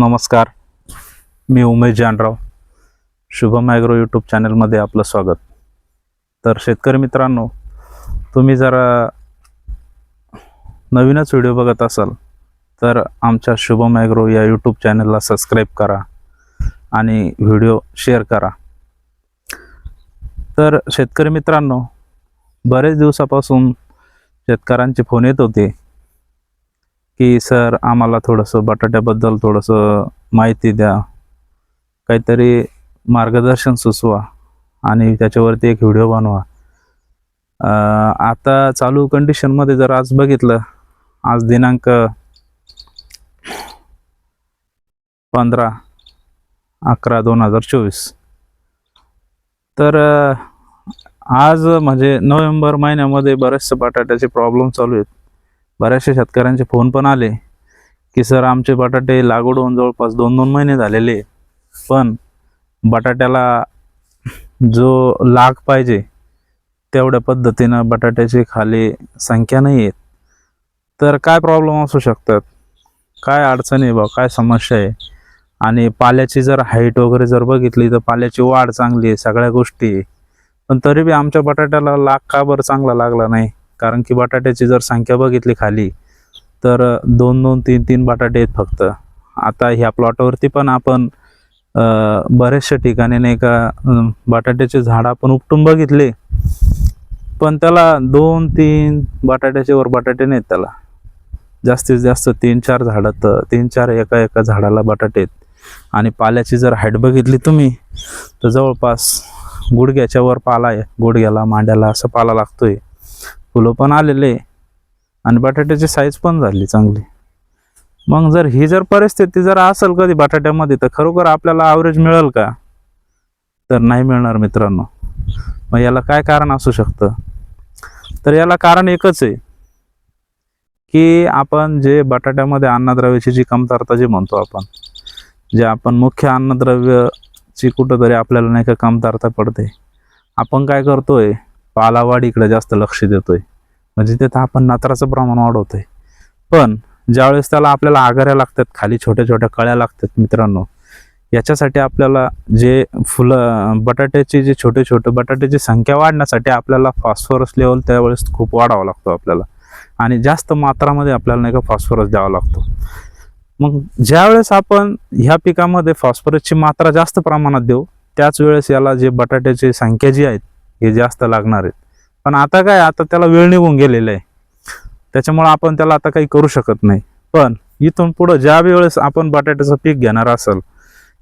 नमस्कार. मी Umesh Janrao. Shubham agro YouTube चॅनलमध्ये आपलं स्वागत. तर शेतकरी मित्रांनो तुम्ही जरा नवीनच व्हिडिओ बघत असाल तर आमच्या शुभम ॲग्रो या यूट्यूब चॅनलला सबस्क्राईब करा आणि व्हिडिओ शेअर करा. तर शेतकरी मित्रांनो बरेच दिवसापासून शेतकऱ्यांचे फोन येत होते की सर आम्हाला थोडंसं बटाट्याबद्दल थोडंसं माहिती द्या. काहीतरी मार्गदर्शन सुचवा आणि त्याच्यावरती एक व्हिडिओ बनवा. आता चालू कंडिशनमध्ये जर आज बघितलं आज दिनांक पंधरा अकरा दोन हजार चोवीस. तर आज म्हणजे नोव्हेंबर महिन्यामध्ये बरेचसे बटाट्याचे प्रॉब्लेम चालू आहेत. बऱ्याचशा शेतकऱ्यांचे फोन पण आले की सर आमचे बटाटे लागवड होऊन जवळपास दोन दोन महिने झालेले पण बटाट्याला जो लाग पाहिजे तेवढ्या पद्धतीनं बटाट्याची खाली संख्या नाही आहेत तर काय प्रॉब्लेम असू शकतात? काय अडचण आहे बा? काय समस्या आहे? आणि पाल्याची जर हाईट वगैरे जर बघितली तर पाल्याची वाढ चांगली आहे सगळ्या गोष्टी पण तरी बी आमच्या बटाट्याला लाग का बरं चांगला लागला नाही? कारण की बटाट्याची जर संख्या बघितली खाली तर दोन दोन तीन तीन बटाटे आहेत फक्त. आता ह्या प्लॉटवरती पण आपण बऱ्याचशा ठिकाणी नाही का बटाट्याचे झाड आपण उपटून बघितले. पण त्याला दोन तीन बटाट्याचे वर बटाटे नाहीत त्याला. जास्तीत जास्त तीन चार झाडं तर तीन चार एका एका झाडाला बटाटे आहेत. आणि पाल्याची जर हाईट बघितली तुम्ही तर जवळपास गुडघ्याच्या वर पाला आहे. गुडघ्याला मांड्याला असं पाला लागतोय. फुलं पण आलेले आणि बटाट्याची साईज पण झाली चांगली. मग जर ही जर परिस्थिती जर असेल कधी बटाट्यामध्ये तर खरोखर आपल्याला ॲव्हरेज मिळेल का? तर नाही मिळणार मित्रांनो. मग याला काय कारण असू शकतं? तर याला कारण एकच आहे की आपण जे बटाट्यामध्ये अन्नद्रव्याची जी कमतरता जी म्हणतो आपण जे आपण मुख्य अन्नद्रव्यची कुठंतरी आपल्याला नाही का कमतरता पडते. आपण काय करतोय पालावाढीकडे जास्त लक्ष देतोय. म्हणजे तिथं आपण नत्राचं प्रमाण वाढवतोय. पण ज्यावेळेस त्याला आपल्याला आगाऱ्या लागतात खाली छोट्या छोट्या कळ्या लागतात मित्रांनो याच्यासाठी आपल्याला जे फुलं बटाट्याची जे छोटे छोटे बटाट्याची संख्या वाढण्यासाठी आपल्याला फॉस्फरस लेवल त्यावेळेस खूप वाढावा लागतो आपल्याला. आणि जास्त मात्रामध्ये आपल्याला नाही का फॉस्फरस द्यावा लागतो. मग ज्यावेळेस आपण ह्या पिकामध्ये फॉस्फरसची मात्रा जास्त प्रमाणात देऊ त्याच वेळेस याला जे बटाट्याची संख्या जी आहेत हे जास्त लागणार आहेत. पण आता काय आता त्याला वेळ निघून गेलेला आहे. त्याच्यामुळं आपण त्याला आता काही करू शकत नाही. पण इथून पुढं ज्या वेळेस आपण बटाट्याचं पीक घेणार असेल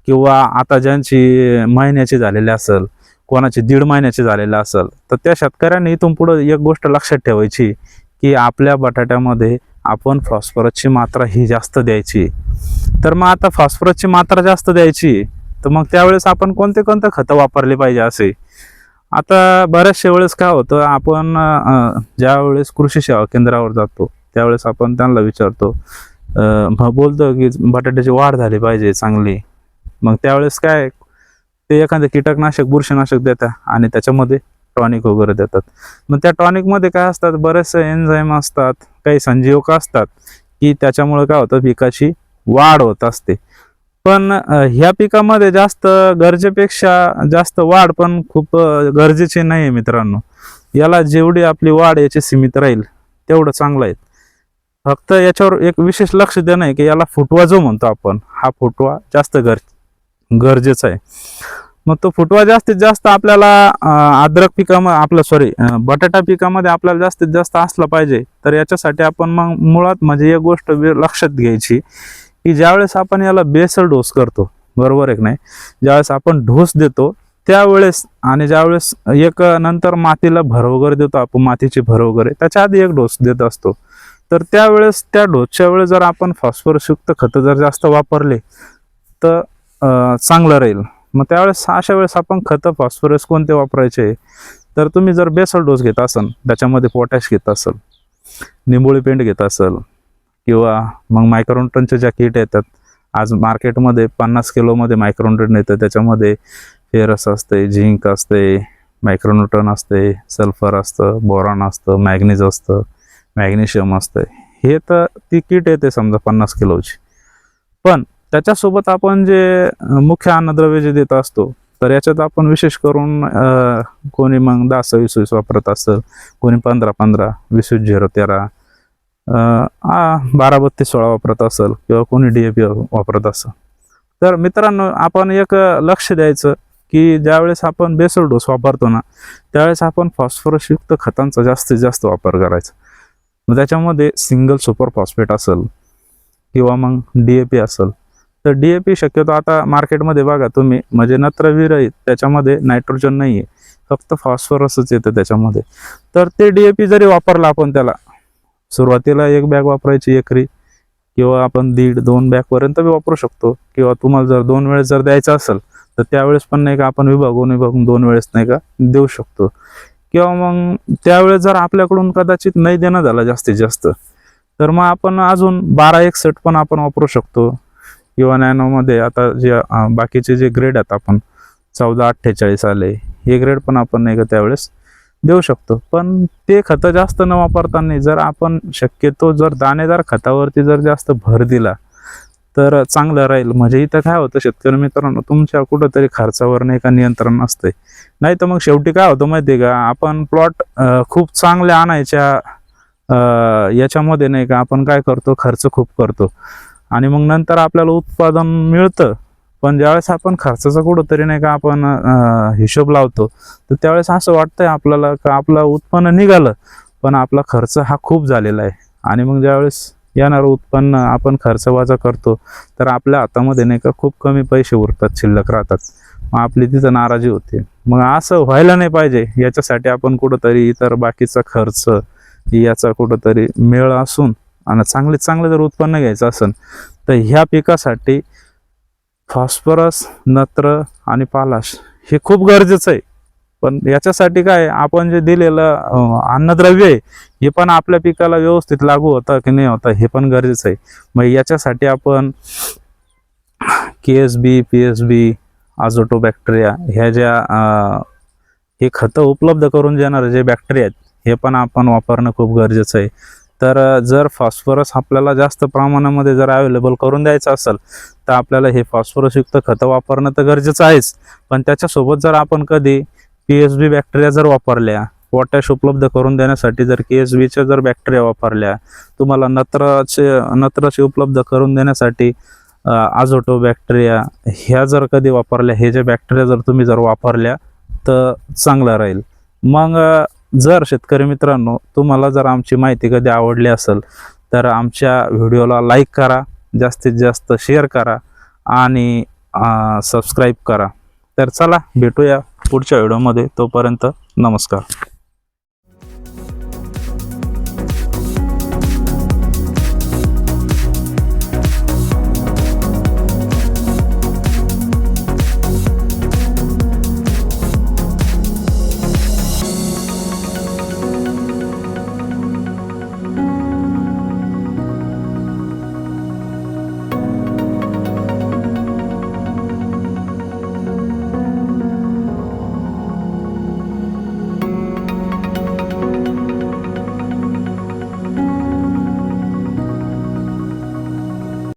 किंवा आता ज्यांची महिन्याची झालेली असेल कोणाची दीड महिन्याची झालेली असेल तर त्या शेतकऱ्यांनी इथून पुढं एक गोष्ट लक्षात ठेवायची की आपल्या बटाट्यामध्ये आपण फॉस्फरसची मात्रा ही जास्त द्यायची. तर मग आता फॉस्फरसची मात्रा जास्त द्यायची तर मग त्यावेळेस आपण कोणते कोणते खतं वापरले पाहिजे असे? आता बऱ्याचशा वेळेस काय होतं आपण ज्या वेळेस कृषी सेवा केंद्रावर जातो त्यावेळेस आपण त्यांना विचारतो बोलतो की बटाट्याची वाढ झाली पाहिजे चांगली. मग त्यावेळेस काय ते एखादं कीटकनाशक बुरशीनाशक देतात आणि त्याच्यामध्ये टॉनिक वगैरे देतात. मग त्या टॉनिकमध्ये काय असतात बरेचसे एन्झाईम असतात काही संजीवक असतात की त्याच्यामुळे काय होतं पिकाची वाढ होत असते. पण ह्या पिकामध्ये जास्त गरजेपेक्षा जास्त वाढ पण खूप गरजेची नाही आहे मित्रांनो. याला जेवढी आपली वाढ याची सीमित राहील तेवढं चांगलं आहे. फक्त याच्यावर एक विशेष लक्ष देणं आहे की याला फुटवा जो म्हणतो आपण हा फुटवा जास्त गर गरजेचा आहे. मग तो फुटवा जास्तीत जास्त आपल्याला अद्रक पिकामध्ये आपलं सॉरी बटाटा पिकामध्ये आपल्याला जास्तीत जास्त असला पाहिजे तर याच्यासाठी आपण मग मुळात म्हणजे एक गोष्ट लक्षात घ्यायची की ज्यावेळेस आपण याला बेसल डोस करतो बरोबर आहे की नाही? ज्यावेळेस आपण डोस देतो त्यावेळेस आणि ज्यावेळेस एक नंतर मातीला भर वगैरे देतो आपण मातीची भर वगैरे त्याच्या आधी एक डोस देत असतो. तर त्यावेळेस त्या डोसच्या वेळेस जर आपण फॉस्फरसयुक्त खतं जर जास्त वापरले तर चांगलं राहील. मग त्यावेळेस अशा वेळेस आपण खतं फॉस्फरस कोणते वापरायचे? तर तुम्ही जर बेसल डोस घेत असाल त्याच्यामध्ये पोटॅश घेत असाल निंबोळी पेंट घेत असाल किंवा मग मायक्रोन्टनच्या ज्या किट येतात आज मार्केटमध्ये पन्नास किलोमध्ये मायक्रोन्टन येतं. त्याच्यामध्ये फेरस असते झिंक असते मायक्रोन्यूटन असते सल्फर असतं बोरॉन असतं मॅग्नीज असतं मॅग्नेशियम असतं. हे तर ती किट येते समजा पन्नास किलोची. पण त्याच्यासोबत आपण जे मुख्य अन्नद्रव्य जे देत असतो तर याच्यात आपण विशेष करून कोणी मग दहा सव्वीस वीस वापरत असेल कोणी पंधरा पंधरा वीस वीस झिरो तेरा आ, बारा बत्तीस सोळा वापरत असेल किंवा कोणी डी ए पी वापरत असेल. तर मित्रांनो आपण एक लक्ष द्यायचं की ज्यावेळेस आपण बेसल डोस वापरतो ना त्यावेळेस आपण फॉस्फरसयुक्त खतांचा जास्तीत जास्त वापर करायचा. मग त्याच्यामध्ये सिंगल सुपर फॉस्फेट असेल किंवा मग डी ए पी असेल. तर डी ए पी शक्यतो आता मार्केटमध्ये बघा तुम्ही म्हणजे नत्रविरहित त्याच्यामध्ये नायट्रोजन नाही आहे फक्त फॉस्फरसच येतं त्याच्यामध्ये. तर ते डी ए पी जरी वापरला आपण त्याला सुरुवातीला एक बॅग वापरायची एकरी किंवा आपण दीड दोन बॅगपर्यंत बी वापरू शकतो. किंवा तुम्हाला जर दोन वेळेस जर द्यायचं असेल तर त्यावेळेस पण नाही का आपण विभागून विभागून दोन वेळेस नाही का देऊ शकतो. किंवा मग त्यावेळेस जर आपल्याकडून कदाचित नाही देणं झालं जास्तीत जास्त तर मग आपण अजून बारा एक सेट पण आपण वापरू शकतो. किंवा नॅनोमध्ये आता जे बाकीचे जे ग्रेड आहेत आपण चौदा अठ्ठेचाळीस आले हे ग्रेड पण आपण नाही का त्यावेळेस देऊ शकतो. पण ते खतं जास्त न वापरताना जर आपण शक्यतो जर दाणेदार खतावरती जर जास्त भर दिला तर चांगलं राहील. म्हणजे इथं काय होतं शेतकरी मित्रांनो तुमच्या कुठंतरी खर्चावर नाही का नियंत्रण नसते नाही तर मग शेवटी काय होतं माहिती आहे का आपण प्लॉट खूप चांगल्या आणायच्या याच्यामध्ये नाही का आपण काय करतो खर्च खूप करतो. आणि मग नंतर आपल्याला उत्पादन मिळतं. पण ज्यावेळेस आपण खर्चाचा कुठंतरी नाही का आपण हिशोब लावतो तर त्यावेळेस असं वाटतंय आपल्याला का आपलं उत्पन्न निघालं पण आपला खर्च हा खूप झालेला आहे. आणि मग ज्यावेळेस येणारं उत्पन्न आपण खर्च वजा करतो तर आपल्या हातामध्ये नाही का खूप कमी पैसे उरतात शिल्लक राहतात. मग आपली तिथं नाराजी होते. मग असं व्हायला नाही पाहिजे याच्यासाठी आपण कुठंतरी इतर बाकीचा खर्च याचा कुठंतरी मेळ असून आणि चांगले चांगलं जर उत्पन्न घ्यायचं असेल तर ह्या पिकासाठी फॉस्फरस नत्र आणि पालाश हे खूप गरजेचं आहे. पण याच्यासाठी काय आपण जे दिलेलं अन्नद्रव्य आहे हे पण आपल्या पिकाला व्यवस्थित लागू होतं की नाही होतं हे पण गरजेचं आहे. मग याच्यासाठी आपण K S B P S B azotobacter ह्या ज्या हे खतं उपलब्ध करून देणारे जे बॅक्टेरिया आहेत हे पण आपण वापरणं खूप गरजेचं आहे. तर जर फॉस्फरस आपल्याला जास्त प्रमाणामध्ये जर अवेलेबल करून द्यायचं असेल तर आपल्याला हे फॉस्फरसयुक्त खतं वापरणं तर गरजेचं आहेच. पण त्याच्यासोबत जर आपण कधी पी एस बी बॅक्टेरिया जर वापरल्या पोटॅश उपलब्ध करून देण्यासाठी जर के एस बीच्या जर बॅक्टेरिया वापरल्या तुम्हाला नत्राचे नत्राचे उपलब्ध करून देण्यासाठी आझोटो बॅक्टेरिया ह्या जर कधी वापरल्या हे जे बॅक्टेरिया जर तुम्ही जर वापरल्या तर चांगलं राहील. मग जर शेतकरी मित्रांनो तुम्हाला जर आमची माहिती कधी आवडली असेल तर आमच्या व्हिडिओला लाईक करा जास्तीत जास्त शेअर करा आणि सबस्क्राईब करा. तर चला भेटूया पुढच्या व्हिडिओमध्ये. तोपर्यंत नमस्कार.